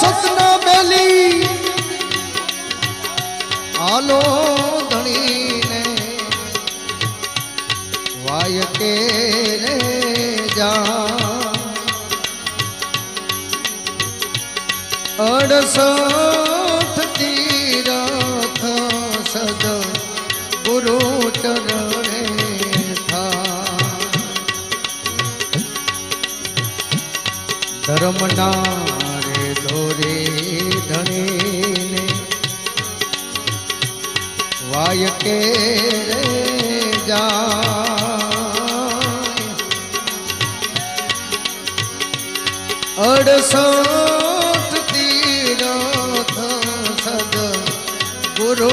સતના મેલી. હાલો ધણીને વાય કે રે જા અડસઠ તીરથ સદ ગુરુ ચરણે ધર્મના રે ધોરે ધણીને વાય કે રે જાય અડસઠ તીરથ સદ ગુરુ